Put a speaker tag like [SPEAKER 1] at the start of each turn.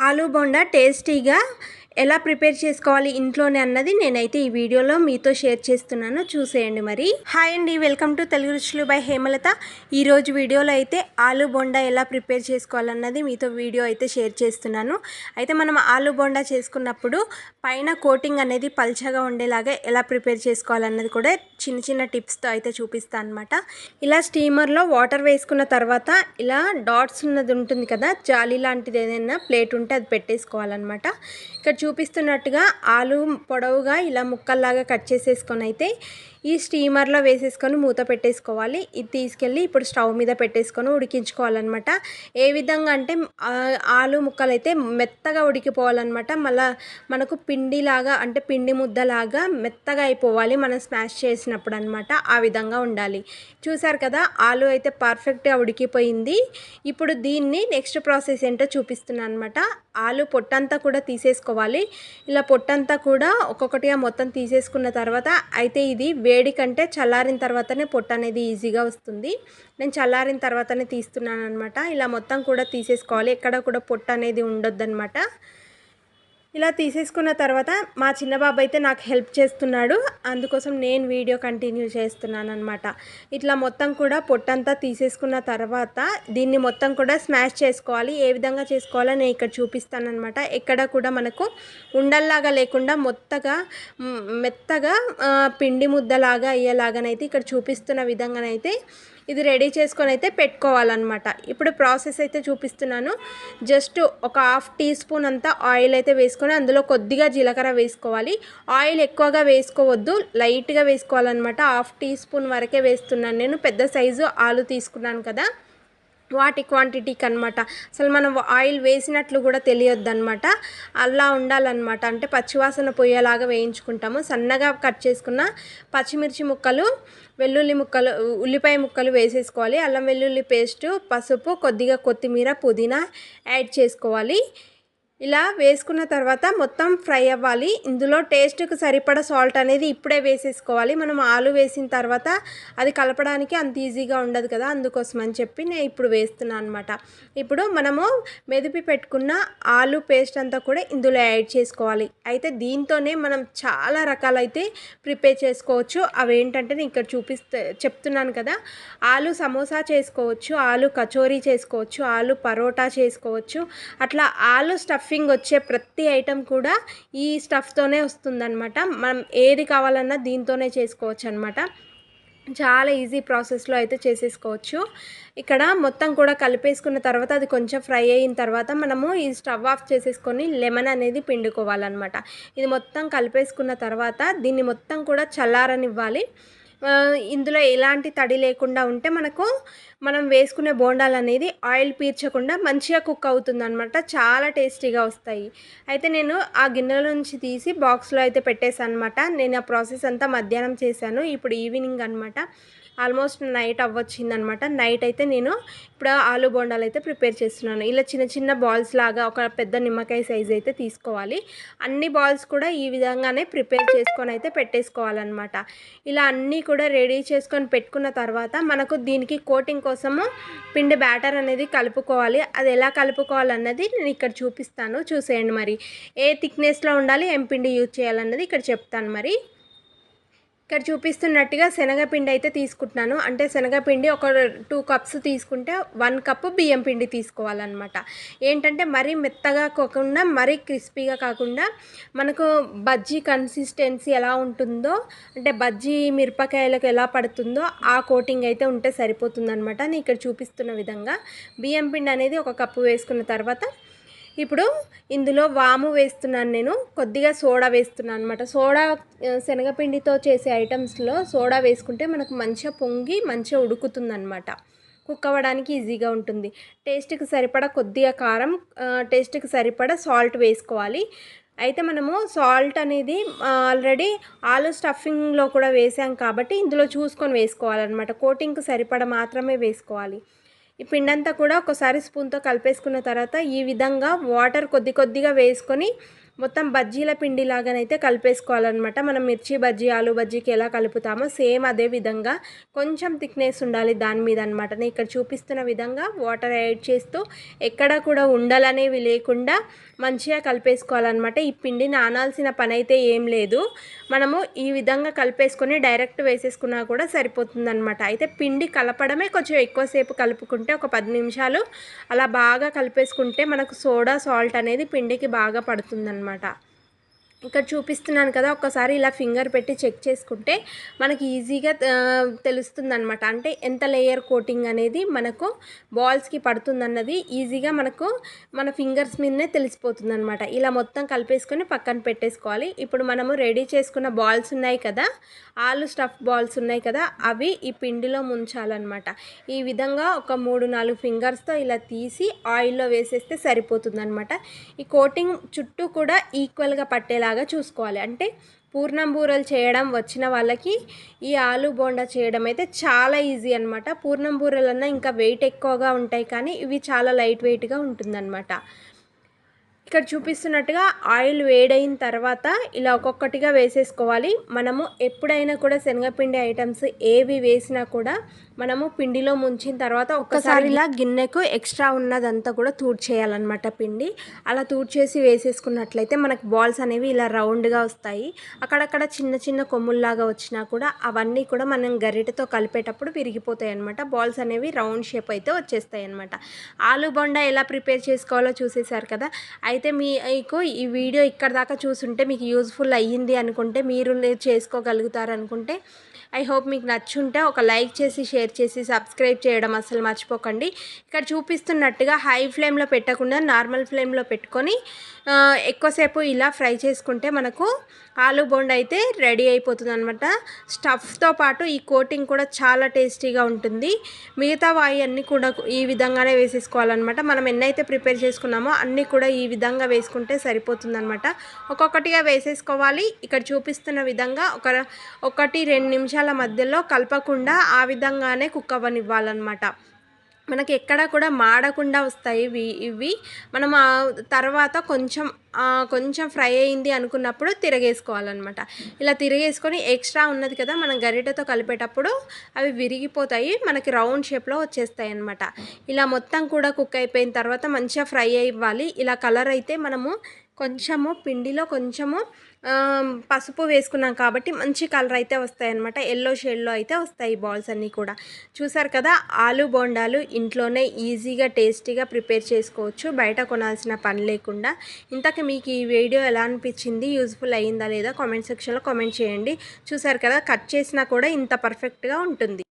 [SPEAKER 1] ఆలుబొండ టేస్టీగా ఎలా ప్రిపేర్ చేసుకోవాలి ఇంట్లోనే అన్నది నేనైతే ఈ వీడియోలో మీతో షేర్ చేస్తున్నాను. చూసేయండి మరి. హాయ్ అండి వెల్కమ్ టు తెలుగు రుచులు బై హేమలత. ఈరోజు వీడియోలో అయితే ఆలూ బోండా ఎలా ప్రిపేర్ చేసుకోవాలన్నది మీతో వీడియో అయితే షేర్ చేస్తున్నాను. అయితే మనం ఆలూ బోండా చేసుకున్నప్పుడు పైన కోటింగ్ అనేది పల్చగా ఉండేలాగా ఎలా ప్రిపేర్ చేసుకోవాలన్నది కూడా చిన్న చిన్న టిప్స్తో అయితే చూపిస్తాను అనమాట ఇలా స్టీమర్లో వాటర్ వేసుకున్న తర్వాత ఇలా డాట్స్ ఉన్నది ఉంటుంది కదా జాలి లాంటిది ఏదైనా ప్లేట్ ఉంటే అది పెట్టేసుకోవాలన్నమాట. ఇక్కడ చూపిస్తున్నట్టుగా ఆలు పొడవుగా ఇలా ముక్కల్లాగా కట్ చేసేసుకొని అయితే ఈ స్టీమర్లో వేసేసుకొని మూత పెట్టేసుకోవాలి. ఇది తీసుకెళ్ళి ఇప్పుడు స్టవ్ మీద పెట్టేసుకొని ఉడికించుకోవాలన్నమాట. ఏ విధంగా అంటే ఆలు ముక్కలు అయితే మెత్తగా ఉడికిపోవాలన్నమాట. మళ్ళా మనకు పిండిలాగా అంటే పిండి ముద్దలాగా మెత్తగా అయిపోవాలి మనం స్మాష్ చేసినప్పుడు అనమాట ఆ విధంగా ఉండాలి. చూసారు కదా ఆలు అయితే పర్ఫెక్ట్గా ఉడికిపోయింది. ఇప్పుడు దీన్ని నెక్స్ట్ ప్రాసెస్ ఏంటో చూపిస్తున్నాను అనమాట ఆలు పొట్టంతా కూడా తీసేసుకోవాలి. ఇలా పొట్టంతా కూడా ఒక్కొక్కటిగా మొత్తం తీసేసుకున్న తర్వాత అయితే ఇది వేడి కంటే చల్లారిన తర్వాతనే పొట్ట అనేది ఈజీగా వస్తుంది. నేను చల్లారిన తర్వాతనే తీస్తున్నాను అనమాట ఇలా మొత్తం కూడా తీసేసుకోవాలి. ఎక్కడ కూడా పొట్టు అనేది ఉండొద్దన్నమాట. ఇలా తీసేసుకున్న తర్వాత మా చిన్న బాబు అయితే నాకు హెల్ప్ చేస్తున్నాడు. అందుకోసం నేను వీడియో కంటిన్యూ చేస్తున్నాను అనమాట ఇట్లా మొత్తం కూడా పొట్టంతా తీసేసుకున్న తర్వాత దీన్ని మొత్తం కూడా స్మాష్ చేసుకోవాలి. ఏ విధంగా చేసుకోవాలో నేను ఇక్కడ చూపిస్తానమాట ఎక్కడ కూడా మనకు ఉండల్లాగా లేకుండా మొత్తగా మెత్తగా పిండి ముద్దలాగా అయ్యేలాగానైతే ఇక్కడ చూపిస్తున్న విధంగానైతే ఇది రెడీ చేసుకొని అయితే పెట్టుకోవాలన్నమాట. ఇప్పుడు ప్రాసెస్ అయితే చూపిస్తున్నాను. జస్ట్ ఒక హాఫ్ టీ స్పూన్ అంతా ఆయిల్ అయితే వేసుకొని అందులో కొద్దిగా జీలకర్ర వేసుకోవాలి. ఆయిల్ ఎక్కువగా వేసుకోవద్దు లైట్గా వేసుకోవాలన్నమాట. హాఫ్ టీ స్పూన్ వరకే వేస్తున్నాను నేను. పెద్ద సైజు ఆలు తీసుకున్నాను కదా. వాటి క్వాంటిటీకి అనమాట అసలు మనం ఆయిల్ వేసినట్లు కూడా తెలియొద్దనమాట అలా ఉండాలన్నమాట. అంటే పచ్చివాసన పోయేలాగా వేయించుకుంటాము. సన్నగా కట్ చేసుకున్న పచ్చిమిర్చి ముక్కలు వెల్లుల్లి ముక్కలు ఉల్లిపాయ ముక్కలు వేసేసుకోవాలి. అల్లం వెల్లుల్లి పేస్ట్ పసుపు కొద్దిగా కొత్తిమీర పుదీనా యాడ్ చేసుకోవాలి. ఇలా వేసుకున్న తర్వాత మొత్తం ఫ్రై అవ్వాలి. ఇందులో టేస్ట్కి సరిపడా సాల్ట్ అనేది ఇప్పుడే వేసేసుకోవాలి. మనం ఆలు వేసిన తర్వాత అది కలపడానికి అంత ఈజీగా ఉండదు కదా అందుకోసం అని చెప్పి నేను ఇప్పుడు వేస్తున్నాను అనమాట ఇప్పుడు మనము మెదిపి పెట్టుకున్న ఆలు పేస్ట్ అంతా కూడా ఇందులో యాడ్ చేసుకోవాలి. అయితే దీంతోనే మనం చాలా రకాలైతే ప్రిపేర్ చేసుకోవచ్చు. అవి ఏంటంటే నేను ఇక్కడ చూపిస్తే చెప్తున్నాను కదా. ఆలు సమోసా చేసుకోవచ్చు ఆలు కచోరీ చేసుకోవచ్చు ఆలు పరోటా చేసుకోవచ్చు. అట్లా ఆలు స్టఫ్ స్టఫింగ్ వచ్చే ప్రతి ఐటెం కూడా ఈ స్టఫ్తోనే వస్తుందన్నమాట. మనం ఏది కావాలన్నా దీంతోనే చేసుకోవచ్చు అనమాట చాలా ఈజీ ప్రాసెస్లో అయితే చేసేసుకోవచ్చు. ఇక్కడ మొత్తం కూడా కలిపేసుకున్న తర్వాత అది కొంచెం ఫ్రై అయిన తర్వాత మనము ఈ స్టవ్ ఆఫ్ చేసేసుకొని లెమన్ అనేది పిండుకోవాలన్నమాట. ఇది మొత్తం కలిపేసుకున్న తర్వాత దీన్ని మొత్తం కూడా చల్లారనివ్వాలి. ఇందులో ఎలాంటి తడి లేకుండా ఉంటే మనకు మనం వేసుకునే బోండాలు అనేది ఆయిల్ పీల్చకుండా మంచిగా కుక్ అవుతుంది అనమాట చాలా టేస్టీగా వస్తాయి. అయితే నేను ఆ గిన్నెల నుంచి తీసి బాక్స్లో అయితే పెట్టేశాను అనమాట నేను ఆ ప్రాసెస్ అంతా మధ్యాహ్నం చేశాను. ఇప్పుడు ఈవినింగ్ అనమాట ఆల్మోస్ట్ నైట్ అవ్వచ్చిందనమాట. నైట్ అయితే నేను ఇప్పుడు ఆలు బొండాలు అయితే ప్రిపేర్ చేస్తున్నాను. ఇలా చిన్న చిన్న బాల్స్ లాగా ఒక పెద్ద నిమ్మకాయ సైజ్ అయితే తీసుకోవాలి. అన్ని బాల్స్ కూడా ఈ విధంగానే ప్రిపేర్ చేసుకొని అయితే పెట్టేసుకోవాలన్నమాట ఇలా అన్నీ కూడా రెడీ చేసుకొని పెట్టుకున్న తర్వాత మనకు దీనికి కోటింగ్ కోసము పిండి బ్యాటర్ అనేది కలుపుకోవాలి. అది ఎలా కలుపుకోవాలన్నది నేను ఇక్కడ చూపిస్తాను. చూసేయండి మరి. ఏ థిక్నెస్లో ఉండాలి ఏం పిండి యూజ్ చేయాలన్నది ఇక్కడ చెప్తాను మరి. ఇక్కడ చూపిస్తున్నట్టుగా శనగపిండి అయితే తీసుకుంటున్నాను. అంటే శనగపిండి ఒక టూ కప్స్ తీసుకుంటే వన్ కప్ బియ్యం పిండి తీసుకోవాలన్నమాట. ఏంటంటే మరీ మెత్తగా కాకుండా మరీ క్రిస్పీగా కాకుండా మనకు బజ్జీ కన్సిస్టెన్సీ ఎలా ఉంటుందో అంటే బజ్జీ మిరపకాయలకు ఎలా పడుతుందో ఆ కోటింగ్ అయితే ఉంటే సరిపోతుందన్నమాట. నేను ఇక్కడ చూపిస్తున్న విధంగా బియ్యం పిండి అనేది ఒక కప్పు వేసుకున్న తర్వాత ఇప్పుడు ఇందులో వాము వేస్తున్నాను నేను కొద్దిగా సోడా వేస్తున్నాను అనమాట సోడా శనగపిండితో చేసే ఐటమ్స్లో సోడా వేసుకుంటే మనకు మంచిగా పొంగి మంచిగా ఉడుకుతుందన్నమాట. కుక్ అవ్వడానికి ఈజీగా ఉంటుంది. టేస్ట్కి సరిపడా కొద్దిగా కారం టేస్ట్కి సరిపడా సాల్ట్ వేసుకోవాలి. అయితే మనము సాల్ట్ అనేది ఆల్రెడీ ఆలు స్టఫింగ్లో కూడా వేసాం కాబట్టి ఇందులో చూసుకొని వేసుకోవాలన్నమాట. కోటింగ్కి సరిపడ మాత్రమే వేసుకోవాలి. ఈ పిండంతా కూడా ఒకసారి స్పూన్తో కలిపేసుకున్న తర్వాత ఈ విధంగా వాటర్ కొద్ది కొద్దిగా వేసుకొని మొత్తం బజ్జీల పిండి లాగానైతే కలిపేసుకోవాలన్నమాట. మనం మిర్చి బజ్జీ ఆలు బజ్జీకి ఎలా కలుపుతామో సేమ్ అదే విధంగా కొంచెం థిక్నెస్ ఉండాలి దాని మీద అనమాట నేను ఇక్కడ చూపిస్తున్న విధంగా వాటర్ యాడ్ చేస్తూ ఎక్కడ కూడా ఉండలనేవి లేకుండా మంచిగా కలిపేసుకోవాలన్నమాట. ఈ పిండి నానాల్సిన పని అయితే ఏం లేదు. మనము ఈ విధంగా కలిపేసుకొని డైరెక్ట్ వేసేసుకున్నా కూడా సరిపోతుందన్నమాట. అయితే పిండి కలపడమే కొంచెం ఎక్కువసేపు కలుపుకుంటే ఒక పది నిమిషాలు అలా బాగా కలిపేసుకుంటే మనకు సోడా సాల్ట్ అనేది పిండికి బాగా పడుతుందన్నమాట. అనమాట ఇక్కడ చూపిస్తున్నాను కదా ఒక్కసారి ఇలా ఫింగర్ పెట్టి చెక్ చేసుకుంటే మనకి ఈజీగా తెలుస్తుంది అనమాట అంటే ఎంత లేయర్ కోటింగ్ అనేది మనకు బాల్స్కి పడుతుందన్నది ఈజీగా మనకు మన ఫింగర్స్ మీదనే తెలిసిపోతుంది అనమాట ఇలా మొత్తం కలిపేసుకొని పక్కన పెట్టేసుకోవాలి. ఇప్పుడు మనము రెడీ చేసుకున్న బాల్స్ ఉన్నాయి కదా ఆలు స్టఫ్ బాల్స్ ఉన్నాయి కదా అవి ఈ పిండిలో ముంచాలన్నమాట. ఈ విధంగా ఒక మూడు నాలుగు ఫింగర్స్తో ఇలా తీసి ఆయిల్లో వేసేస్తే సరిపోతుంది ఈ కోటింగ్ చుట్టూ కూడా ఈక్వల్గా పట్టేలా లాగా చూసుకోవాలి. అంటే పూర్ణం బూరలు చేయడం వచ్చిన వాళ్ళకి ఈ ఆలు బోండా చేయడం అయితే చాలా ఈజీ అనమాట పూర్ణం బూరలన్నా ఇంకా వెయిట్ ఎక్కువగా ఉంటాయి కానీ ఇవి చాలా లైట్ వెయిట్గా ఉంటుందన్నమాట. ఇక్కడ చూపిస్తున్నట్టుగా ఆయిల్ వేడైన తర్వాత ఇలా ఒక్కొక్కటిగా వేసేసుకోవాలి. మనము ఎప్పుడైనా కూడా శనగపిండి ఐటమ్స్ ఏవి వేసినా కూడా మనము పిండిలో ముంచిన తర్వాత ఒక్కసారి ఇలా గిన్నెకు ఎక్స్ట్రా ఉన్నదంతా కూడా తూడ్చేయాలన్నమాట పిండి. అలా తూడ్చేసి వేసేసుకున్నట్లయితే మనకు బాల్స్ అనేవి ఇలా రౌండ్గా వస్తాయి. అక్కడక్కడ చిన్న చిన్న కొమ్ముల్లాగా వచ్చినా కూడా అవన్నీ కూడా మనం గరిటెతో కలిపేటప్పుడు విరిగిపోతాయి అనమాట బాల్స్ అనేవి రౌండ్ షేప్ అయితే వచ్చేస్తాయి అనమాట ఆలు బొండా ఎలా ప్రిపేర్ చేసుకోవాలో చూసేసారు కదా? అయితే అయితే మీకు ఈ వీడియో ఇక్కడ దాకా చూసుంటే మీకు యూజ్ఫుల్ అయ్యింది అనుకుంటే మీరు చేసుకోగలుగుతారు అనుకుంటే ఐ హోప్ మీకు నచ్చుంటే ఒక లైక్ చేసి షేర్ చేసి సబ్స్క్రైబ్ చేయడం అసలు మర్చిపోకండి. ఇక్కడ చూపిస్తున్నట్టుగా హై ఫ్లేమ్లో పెట్టకుండా నార్మల్ ఫ్లేమ్లో పెట్టుకొని ఎక్కువసేపు ఇలా ఫ్రై చేసుకుంటే మనకు ఆలు బోండా అయితే రెడీ అయిపోతుంది అనమాట స్టఫ్తో పాటు ఈ కోటింగ్ కూడా చాలా టేస్టీగా ఉంటుంది. మిగతా వాయి అన్నీ కూడా ఈ విధంగానే వేసేసుకోవాలన్నమాట. మనం ఎన్నైతే ప్రిపేర్ చేసుకున్నామో అన్నీ కూడా ఈ విధంగా వేసుకుంటే సరిపోతుందన్నమాట. ఒక్కొక్కటిగా వేసేసుకోవాలి. ఇక్కడ చూపిస్తున్న విధంగా ఒక ఒకటి రెండు నిమిషాలు మధ్యలో కలపకుండా ఆ విధంగానే కుక్ అవ్వనివ్వాలన్నమాట మనకి ఎక్కడ కూడా మాడకుండా వస్తాయి ఇవి ఇవి. మనం తర్వాత కొంచెం కొంచెం ఫ్రై అయింది అనుకున్నప్పుడు తిరగేసుకోవాలన్నమాట. ఇలా తిరగేసుకొని ఎక్స్ట్రా ఉన్నది కదా మనం గరిటెతో కలిపేటప్పుడు అవి విరిగిపోతాయి మనకి రౌండ్ షేప్లో వచ్చేస్తాయి అనమాట ఇలా మొత్తం కూడా కుక్ అయిపోయిన తర్వాత మంచిగా ఫ్రై అవ్వాలి ఇలా కలర్ అయితే మనము కొంచెము పిండిలో కొంచెము పసుపు వేసుకున్నాం కాబట్టి మంచి కలర్ అయితే వస్తాయి అనమాట ఎల్లో షేడ్లో అయితే వస్తాయి బాల్స్ అన్నీ కూడా. చూసారు కదా ఆలు బోండాలు ఇంట్లోనే ఈజీగా టేస్టీగా ప్రిపేర్ చేసుకోవచ్చు. బయట కొనాల్సిన పని లేకుండా. ఇంతకు మీకు ఈ వీడియో ఎలా అనిపించింది? యూజ్ఫుల్ అయ్యిందా లేదా? కామెంట్ సెక్షన్లో కామెంట్ చేయండి. చూసారు కదా కట్ చేసినా కూడా ఇంత పర్ఫెక్ట్గా ఉంటుంది.